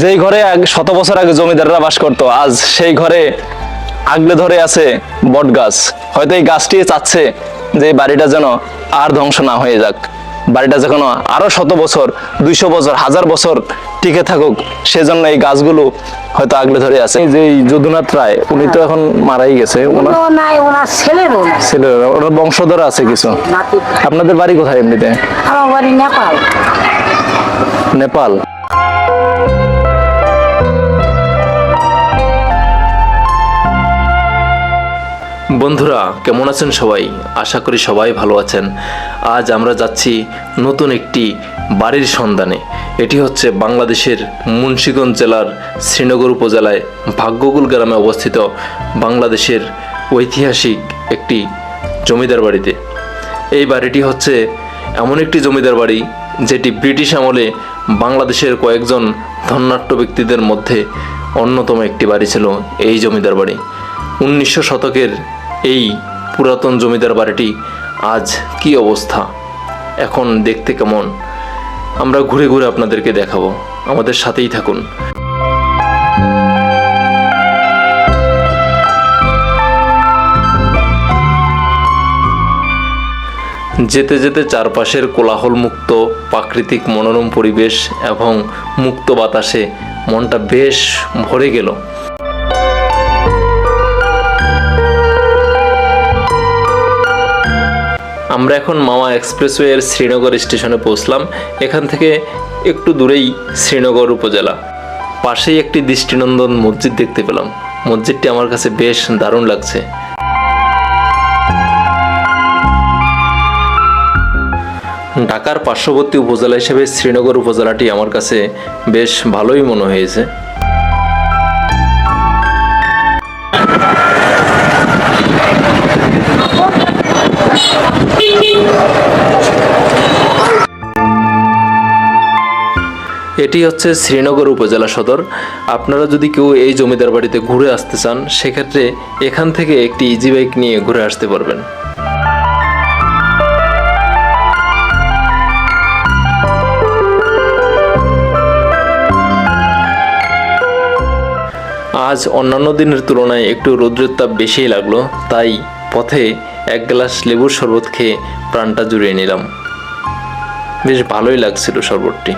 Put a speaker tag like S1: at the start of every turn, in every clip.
S1: যেই ঘরে শত বছর আগে জমিদাররা বাস করতো আজ সেই ঘরে আগলে ধরে আছে বট গাছ। হয়তো এই গাছটি চাচ্ছে যে বাড়িটা যেন আর ধ্বংস না হয়ে যাক। বাড়িটা যখন আরও শত বছর দুইশো বছর হাজার বছর টিকে থাকুক সেজন্য এই গাছগুলো হয়তো আগলে ধরে আছে। যে যদুনাথ রায় উনি তো এখন মারাই গেছে। ওনার ছেলে ওনার বংশধর আছে কিছু। আপনাদের বাড়ি কোথায় এমনিতে?
S2: আমার বাড়ি নেপাল।
S1: নেপাল?
S3: বন্ধুরা, কেমন আছেন সবাই? আশা করি সবাই ভালো আছেন। আজ আমরা যাচ্ছি নতুন একটি বাড়ির সন্ধানে। এটি হচ্ছে বাংলাদেশের মুন্সিগঞ্জ জেলার শ্রীনগর উপজেলায় ভাগ্যকুল গ্রামে অবস্থিত বাংলাদেশের ঐতিহাসিক একটি জমিদার বাড়িতে। এই বাড়িটি হচ্ছে এমন একটি জমিদার বাড়ি যেটি ব্রিটিশ আমলে বাংলাদেশের কয়েকজন ধন্যাট্য ব্যক্তিদের মধ্যে অন্যতম একটি বাড়ি ছিল এই জমিদার বাড়ি। উনিশশো শতকের এই পুরাতন জমিদার বাড়িটি আজ কি অবস্থা? এখন দেখতে কেমন? আমরা ঘুরে ঘুরে আপনাদেরকে দেখাবো। আমাদের সাথেই থাকুন। যেতে যেতে চারপাশের কোলাহলমুক্ত, প্রাকৃতিক মনোরম পরিবেশ এবং মুক্ত বাতাসে মনটা বেশ ভরে গেল। আমরা এখন মামা এক্সপ্রেসওয়ের শ্রীনগর স্টেশনে পৌঁছলাম। এখান থেকে একটু দূরেই শ্রীনগর উপজেলা। পাশেই একটি দৃষ্টিনন্দন মসজিদ দেখতে পেলাম। মসজিদটি আমার কাছে বেশ দারুণ লাগছে। ঢাকার পার্শ্ববর্তী উপজেলা হিসেবে শ্রীনগর উপজেলাটি আমার কাছে বেশ ভালোই মনে হয়েছে। এটি হচ্ছে শ্রীনগর উপজেলা সদর। আপনারা যদি কেউ এই জমিদার বাড়িতে ঘুরে আসতে চান, সেক্ষেত্রে এখান থেকে একটি ইজি বাইক নিয়ে ঘুরে আসতে পারবেন। আজ অন্যান্য দিনের তুলনায় একটু রৌদ্রের তাপ বেশিই লাগল, তাই পথে এক গ্লাস লেবুর শরবত খেয়ে প্রাণটা জুড়িয়ে নিলাম। বেশ ভালোই লাগছিল শরবতটি।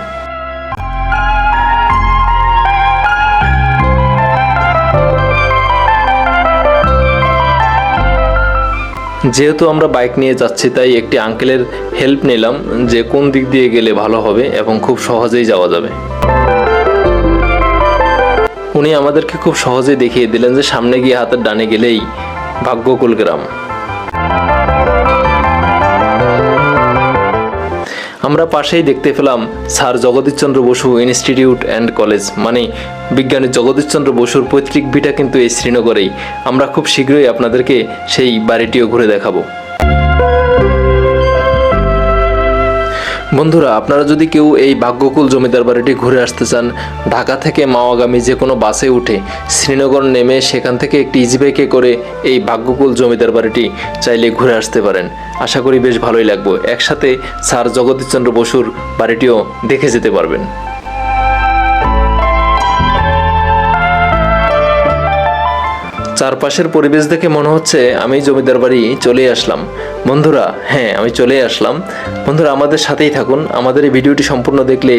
S3: যেহেতু আমরা বাইক নিয়ে যাচ্ছি, তাই একটি আঙ্কেলের হেল্প নিলাম যে কোন দিক দিয়ে গেলে ভালো হবে এবং খুব সহজেই যাওয়া যাবে। উনি আমাদেরকে খুব সহজেই দেখিয়ে দিলেন যে সামনে গিয়ে হাতের ডানে গেলেই ভাগ্যকুল গ্রাম। আমরা পাশেই দেখতে পেলাম sir Jagadishchandra Bose institute and college. মানে বিজ্ঞানী জগদীশচন্দ্র বসুর পৈতৃক ভিটা কিন্তু এই শ্রীনগরেই। আমরা খুব শীঘ্রই আপনাদেরকে সেই বাড়িটিও ঘুরে দেখাবো। বন্ধুরা, আপনারা যদি কেউ এই ভাগ্যকুল জমিদার বাড়িটি ঘুরে আসতে চান, ঢাকা থেকে মাওয়াগামী যে কোনো বাসে উঠে শ্রীনগর নেমে সেখান থেকে একটি ইজিবাইকে করে এই ভাগ্যকুল জমিদার বাড়িটি চাইলে ঘুরে আসতে পারেন। আশা করি বেশ ভালোই লাগবে। একসাথে স্যার জগদীশচন্দ্র বসুর বাড়িটিও দেখে যেতে পারবেন। চারপাশের পরিবেশ দেখে মনে হচ্ছে আমি জমিদার বাড়ি চলে আসলাম। বন্ধুরা হ্যাঁ আমি চলে আসলাম। বন্ধুরা, আমাদের সাথেই থাকুন। আমাদের এই ভিডিওটি সম্পূর্ণ দেখলে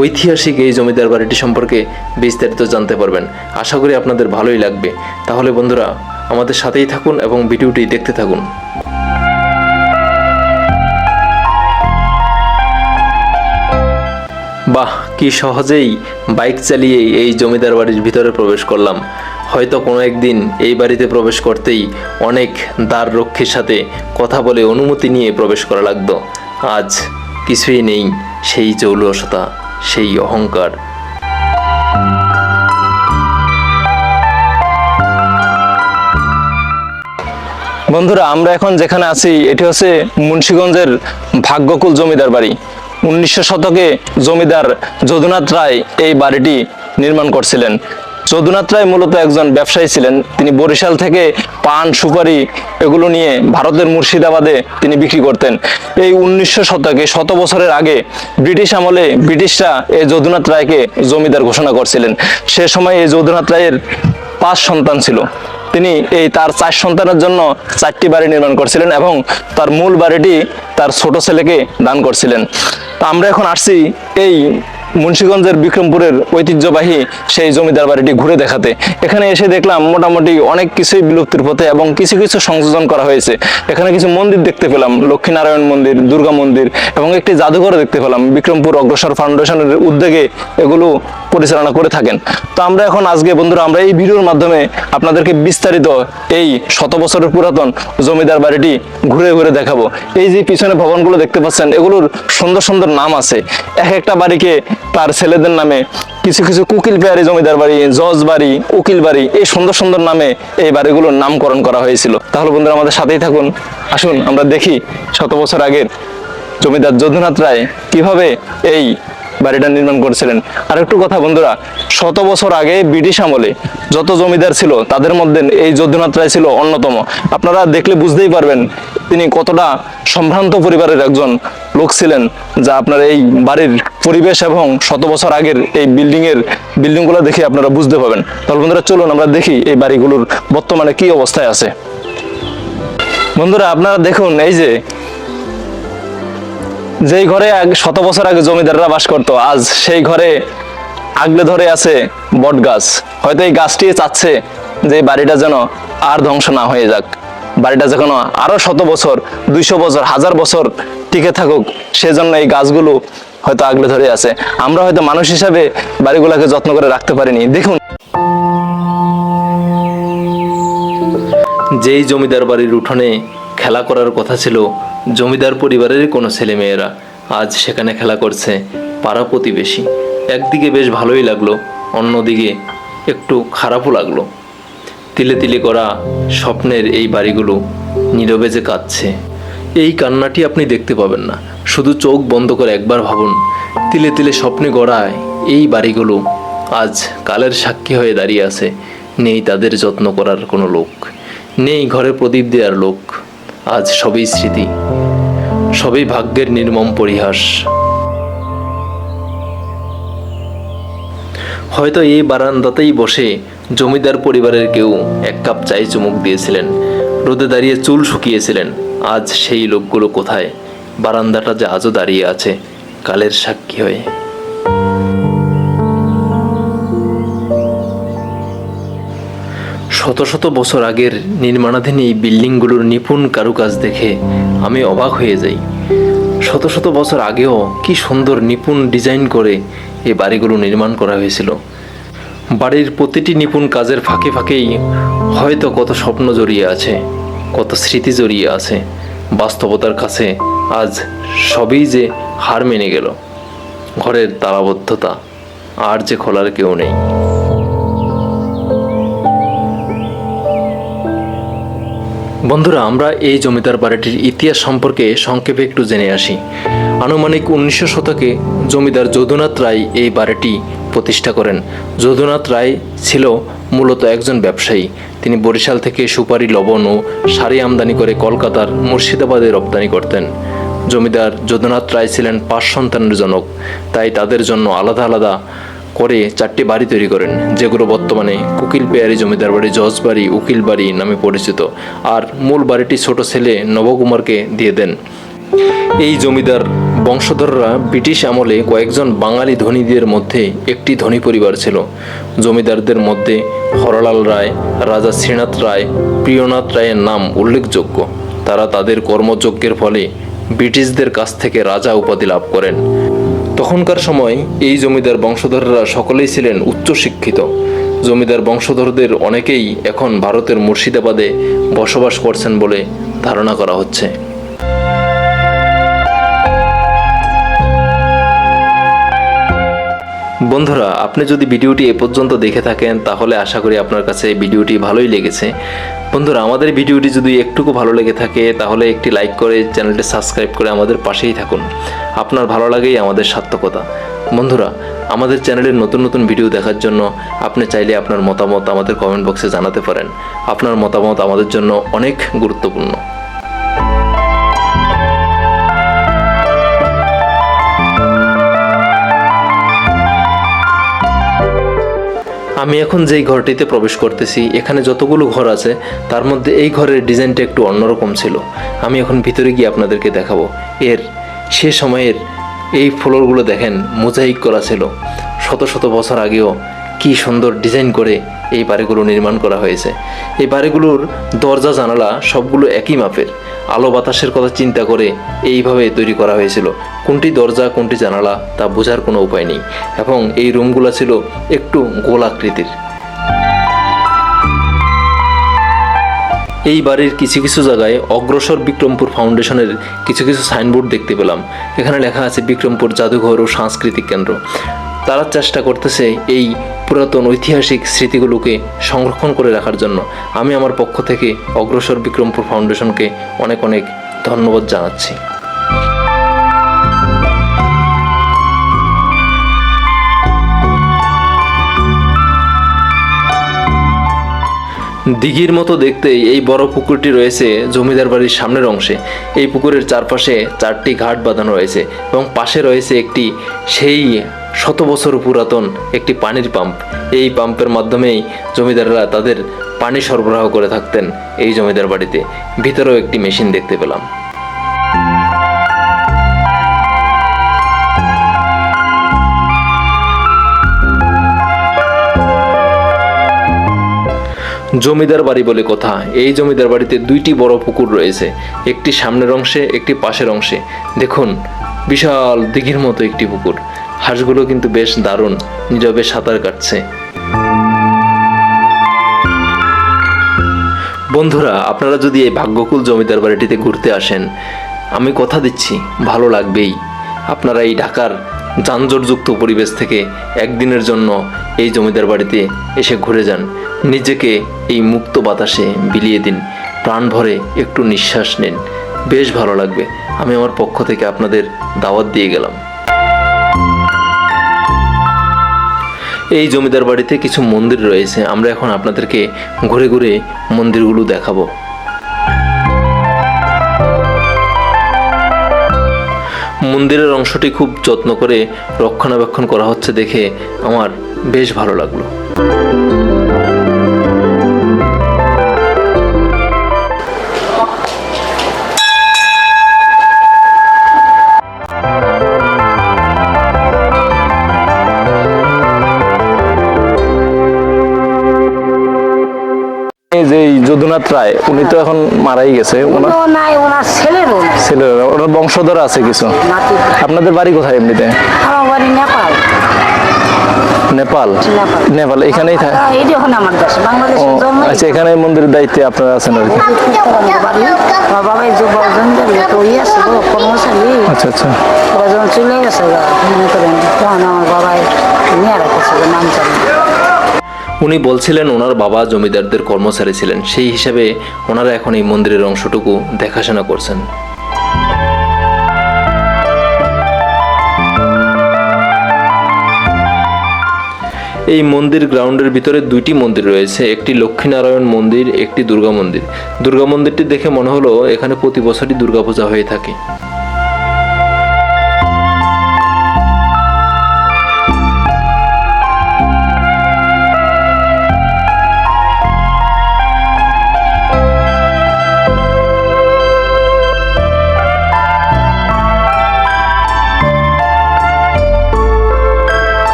S3: ঐতিহাসিক এই জমিদার বাড়িটি সম্পর্কে বিস্তারিত জানতে পারবেন। আশা করি আপনাদের ভালোই লাগবে। তাহলে বন্ধুরা, আমাদের সাথেই থাকুন এবং ভিডিওটি দেখতে থাকুন। বাহ, কি সহজেই বাইক চালিয়ে এই জমিদার বাড়ির ভিতরে প্রবেশ করলাম। হয়তো কোনো একদিন এই বাড়িতে প্রবেশ করতেই অনেক দ্বার রক্ষীর সাথে কথা বলে অনুমতি নিয়ে প্রবেশ করা লাগতো। আজ কিছুই নেই, সেই জৌলসতা, সেই অহংকার।
S1: বন্ধুরা, আমরা এখন যেখানে আছি, এটি হচ্ছে মুন্সীগঞ্জের ভাগ্যকুল জমিদার বাড়ি। উনিশশো শতকে জমিদার যদুনাথ রায় এই বাড়িটি নির্মাণ করছিলেন। যদুনাথ রায় মূলত একজন ব্যবসায়ী ছিলেন। তিনি বরিশাল থেকে পান, সুপারি এগুলো নিয়ে ভারতের মুর্শিদাবাদে তিনি বিক্রি করতেন। এই উনিশশো শতকে শত বছরের আগে ব্রিটিশ আমলে ব্রিটিশরা এই যদুনাথ রায়কে জমিদার ঘোষণা করছিলেন। সে সময় এই যদুনাথ রায়ের পাঁচ সন্তান ছিল। তিনি এই তার চার সন্তানের জন্য চারটি বাড়ি নির্মাণ করছিলেন এবং তার মূল বাড়িটি তার ছোট ছেলেকে দান করছিলেন। তা আমরা এখন আসছি এই মুন্সিগঞ্জের বিক্রমপুরের ঐতিহ্যবাহী সেই জমিদার বাড়িটি ঘুরে দেখাতে। এখানে এসে দেখলাম মোটামুটি অনেক কিছুই বিলুপ্তির পথে এবং কিছু কিছু সংযোজন করা হয়েছে। এখানে কিছু মন্দির দেখতে পেলাম, লক্ষ্মীনারায়ণ মন্দির, দুর্গা মন্দির এবং একটি জাদুঘর দেখতে পেলাম। বিক্রমপুর অগ্রসর ফাউন্ডেশনের উদ্যোগে এগুলো পরিচালনা করে থাকেন। তো আমরা এখন আজকে বন্ধুরা, আমরা এই ভিডিওর মাধ্যমে আপনাদেরকে বিস্তারিত এই শত বছরের পুরাতন জমিদার বাড়িটি ঘুরে ঘুরে দেখাবো। এই যে পিছনে ভবনগুলো দেখতে পাচ্ছেন, এগুলোর সুন্দর সুন্দর নাম আছে। এক একটা বাড়িকে তার ছেলেদের নামে কিছু কিছু কুকিল পেয়ারি জমিদার বাড়ি, জজ বাড়ি, উকিল বাড়ি, এই সুন্দর সুন্দর নামে এই বাড়িগুলোর নামকরণ করা হয়েছিল। তাহলে বন্ধুরা, আমাদের সাথেই থাকুন। আসুন, আমরা দেখি শত বছর আগের জমিদার যদুনাথ রায় কীভাবে এই বাড়িটা নির্মাণ করেছিলেন। আর একটু কথা বন্ধুরা, শত বছর আগে ব্রিটিশ আমলে যত জমিদার ছিল, তাদের মধ্যে এই যদুনাথ রায় ছিল অন্যতম। আপনারা দেখলে বুঝতেই পারবেন তিনি কতটা সম্ভ্রান্ত পরিবারের একজন লোক ছিলেন, যা আপনার এই বাড়ির পরিবেশ এবং শত বছর আগের এই বিল্ডিং এর বিল্ডিংগুলো দেখে আপনারা বুঝতে পাবেন তাহলে বন্ধুরা, চলুন আমরা দেখি এই বাড়িগুলোর বর্তমানে কি অবস্থায় আছে। বন্ধুরা, আপনারা দেখুন, এই যে যেই ঘরে শত বছর আগে জমিদাররা বাস করতো, আজ সেই ঘরে আগলে ধরে আছে বট গাছ। হয়তো এই গাছটি চাচ্ছে যে বাড়িটা যেন আর ধ্বংস না হয়ে যাক। বাড়িটা যখন আরও শত বছর, দুইশো বছর, হাজার বছর টিকে থাকুক, সেজন্য এই গাছগুলো হয়তো আগলে ধরে আছে। আমরা হয়তো মানুষ হিসাবে বাড়িগুলোকে যত্ন করে রাখতে পারিনি। দেখুন।
S3: যেই জমিদার বাড়ির উঠোনে খেলা করার কথা ছিল জমিদার পরিবারের কোনো ছেলেমেয়েরা। আজ সেখানে খেলা করছে পাড়া প্রতিবেশী। একদিকে বেশ ভালোই লাগল, অন্যদিকে একটু খারাপও লাগল। তিলে তিলে করা স্বপ্নের এই বাড়িগুলো নীরবে যে কাঁদছে। এই কান্নাটি আপনি দেখতে পাবেন না। শুধু চোখ বন্ধ করে একবার ভাবুন, তিলে তিলে স্বপ্নে গড়ায় এই বাড়িগুলো আজ কালের সাক্ষী হয়ে দাঁড়িয়ে আছে। নেই তাদের যত্ন করার কোনো লোক, নেই ঘরে প্রদীপ দেওয়ার লোক। আজ সবই স্মৃতি, সবই ভাগ্যের নির্মম পরিহাস। হয়তো এই বারান্দাতেই বসে জমিদার পরিবারের কেউ এক কাপ চাই চুমুক দিয়েছিলেন, রোদে দাঁড়িয়ে চুল শুকিয়েছিলেন। আজ সেই লোকগুলো কোথায়? বারান্দাটা যে আজও দাঁড়িয়ে আছে, কালের সাক্ষী হয়ে। শত শত বছর আগের নির্মাণাধীন এই বিল্ডিংগুলোর নিপুণ কারুকাজ দেখে আমি অবাক হয়ে যাই। শত শত বছর আগেও কি সুন্দর নিপুণ ডিজাইন করে এই বাড়িগুলো নির্মাণ করা হয়েছিল। বাড়ির প্রতিটি নিপুণ কাজের ফাঁকে ফাঁকেই হয়তো কত স্বপ্ন জড়িয়ে আছে, কত স্মৃতি জড়িয়ে আছে। বাস্তবতার কাছে আজ সবই যে হার মেনে গেল। ঘরের তালাবদ্ধতা আর যে খোলার কেউ নেই। বন্ধুরা, আমরা এই জমিদার বাড়িটির ইতিহাস সম্পর্কে সংক্ষেপে একটু জেনে আসি। আনুমানিক উনিশশো শতকে জমিদার যদুনাথ রায় এই বাড়িটি প্রতিষ্ঠা করেন। যদুনাথ রায় ছিল মূলত একজন ব্যবসায়ী। তিনি বরিশাল থেকে সুপারি, লবণ ও শাড়ি আমদানি করে কলকাতার মুর্শিদাবাদে রপ্তানি করতেন। জমিদার যদুনাথ রায় ছিলেন পাঁচ সন্তানের জনক, তাই তাদের জন্য আলাদা আলাদা করে চারটি বাড়ি তৈরি করেন, যেগুলো বর্তমানে কুকিল পেয়ারি জমিদার বাড়ি, জজ বাড়ি, উকিল বাড়ি নামে পরিচিত। আর মূল বাড়িটি ছোট ছেলে নবকুমারকে দিয়ে দেন। এই জমিদার বংশধররা ব্রিটিশ আমলে কয়েকজন বাঙালি ধনীদের মধ্যে একটি ধনী পরিবার ছিল। জমিদারদের মধ্যে হরলাল রায়, রাজা শ্রীনাথ রায়, প্রিয়নাথ রায়ের নাম উল্লেখযোগ্য। তারা তাদের কর্মযজ্ঞের ফলে ব্রিটিশদের কাছ থেকে রাজা উপাধি লাভ করেন। তখনকার সময় এই জমিদার বংশধররা সকলেই ছিলেন উচ্চশিক্ষিত। জমিদার বংশধরদের অনেকেই এখন ভারতের মুর্শিদাবাদে বসবাস করছেন বলে ধারণা করা হচ্ছে। বন্ধুরা, আপনি যদি ভিডিওটি এ পর্যন্ত দেখে থাকেন, তাহলে আশা করি আপনার কাছে ভিডিওটি ভালোই লেগেছে। বন্ধুরা, আমাদের ভিডিওটি যদি একটুকু ভালো লেগে থাকে, তাহলে একটি লাইক করে চ্যানেলটি সাবস্ক্রাইব করে আমাদের পাশেই থাকুন। আপনার ভালো লাগেই আমাদের সার্থকতা। বন্ধুরা, আমাদের চ্যানেলের নতুন নতুন ভিডিও দেখার জন্য আপনি চাইলে আপনার মতামত আমাদের কমেন্ট বক্সে জানাতে পারেন। আপনার মতামত আমাদের জন্য অনেক গুরুত্বপূর্ণ। আমি এখন যেই ঘরটিতে প্রবেশ করতেছি, এখানে যতগুলো ঘর আছে, তার মধ্যে এই ঘরের ডিজাইনটা একটু অন্যরকম ছিল। আমি এখন ভিতরে গিয়ে আপনাদেরকে দেখাবো। এর সে সময়ের এই ফ্লোরগুলো দেখেন, মোজাইক করা ছিল। শত শত বছর আগেও কি সুন্দর ডিজাইন করে এই বাড়িগুলো নির্মাণ করা হয়েছে। এই বাড়িগুলোর দরজা, জানালা সবগুলো একই মাপের। আলো বাতাসের কথা চিন্তা করে এইভাবে তৈরি করা হয়েছিল। কোনটি দরজা, কোনটি জানালা, তা বোঝার কোনো উপায় নেই। এবং এই রুমগুলো ছিল একটু গোলাকৃতির এই বাড়ির কিছু কিছু জায়গায় অগ্রসর বিক্রমপুর ফাউন্ডেশনের কিছু কিছু সাইনবোর্ড দেখতে পেলাম। এখানে লেখা আছে বিক্রমপুর জাদুঘর ও সাংস্কৃতিক কেন্দ্র। তারা চেষ্টা করতেছে এই পুরাতন ঐতিহাসিক স্মৃতিগুলোকে সংরক্ষণ করে রাখার জন্য। আমি আমার পক্ষ থেকে অগ্রসর বিক্রমপুর ফাউন্ডেশনকে অনেক অনেক ধন্যবাদ জানাচ্ছি। দিঘির মতো দেখতে এই বড় পুকুরটি রয়েছে জমিদার বাড়ির সামনের অংশে। এই পুকুরের চারপাশে চারটি ঘাট বাঁধানো রয়েছে এবং পাশে রয়েছে একটি সেই শত বছর পুরাতন একটি পানির পাম্প। এই পাম্পের মাধ্যমেই জমিদাররা তাদের পানি সরবরাহ করে থাকতেন এই জমিদার বাড়িতে। ভিতরেও একটি মেশিন দেখতে পেলাম। জমিদার বাড়ি বলে কথা। এই জমিদার বাড়িতে দুইটি বড় পুকুর রয়েছে। একটি সামনের অংশে, একটি পাশের অংশে। দেখুন, বিশাল দিঘির মতো একটি পুকুর। হাঁসগুলো কিন্তু বেশ দারুণ, নীরবে সাঁতার কাটছে। বন্ধুরা, আপনারা যদি এই ভাগ্যকুল জমিদার বাড়িটিতে ঘুরতে আসেন, আমি কথা দিচ্ছি, ভালো লাগবেই। আপনারা এই ঢাকার যানজটযুক্ত পরিবেশ থেকে একদিনের জন্য এই জমিদার বাড়িতে এসে ঘুরে যান। নিজেকে এই মুক্ত বাতাসে বিলিয়ে দিন। প্রাণ ভরে একটু নিঃশ্বাস নিন। বেশ ভালো লাগবে। আমি আমার পক্ষ থেকে আপনাদের দাওয়াত দিয়ে গেলাম। এই জমিদার বাড়িতে কিছু মন্দির রয়েছে, আমরা এখন আপনাদেরকে ঘুরে ঘুরে মন্দিরগুলো দেখাবো। মন্দিরের অংশটি খুব যত্ন করে রক্ষণাবেক্ষণ করা হচ্ছে দেখে আমার বেশ ভালো লাগল।
S1: যদুনাথ রায় উনি তো এখন মারাই গেছে। ওনার
S2: ওনার
S1: ছেলে ওনার বংশধর আছে কিছু। আপনাদের বাড়ি কোথায় এমনিতে?
S2: আমার বাড়ি নেপাল।
S1: নেপাল? এখানেই থাকে
S2: জন্ম
S1: আচ্ছা এখানে মন্দিরের দায়িত্বে আপনারা আছেন আর কি।
S2: ইয়ে
S1: আচ্ছা আচ্ছা।
S2: চলে গেছে
S3: উনি বলছিলেন ওনার বাবা জমিদারদের কর্মচারী ছিলেন। সেই হিসাবে ওনারা এখন এই মন্দিরের অংশটুকু দেখাশোনা করছেন। এই মন্দির গ্রাউন্ডের ভিতরে দুইটি মন্দির রয়েছে। একটি লক্ষ্মীনারায়ণ মন্দির, একটি দুর্গা মন্দির। দুর্গা মন্দিরটি দেখে মনে হলো এখানে প্রতি বছরই দুর্গাপূজা হয়ে থাকে।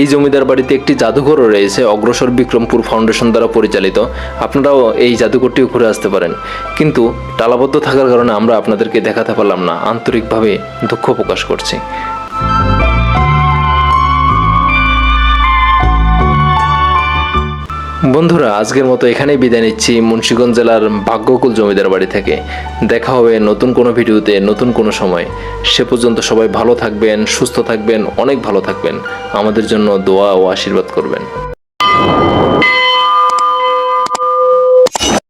S3: এই জমিদার বাড়িতে একটি জাদুঘরও রয়েছে, অগ্রসর বিক্রমপুর ফাউন্ডেশন দ্বারা পরিচালিত। আপনারাও এই জাদুঘরটিও ঘুরে আসতে পারেন। কিন্তু তালাবদ্ধ থাকার কারণে আমরা আপনাদেরকে দেখাতে পারলাম না। আন্তরিকভাবে দুঃখ প্রকাশ করছি। বন্ধুরা, আজকের মতো এখানেই বিদায় নিচ্ছি মুন্সীগঞ্জ জেলার ভাগ্যকুল জমিদার বাড়ি থেকে। দেখা হবে নতুন কোনো ভিডিওতে নতুন কোনো সময়। সে পর্যন্ত সবাই ভালো থাকবেন, সুস্থ থাকবেন, অনেক ভালো থাকবেন। আমাদের জন্য দোয়া ও আশীর্বাদ করবেন।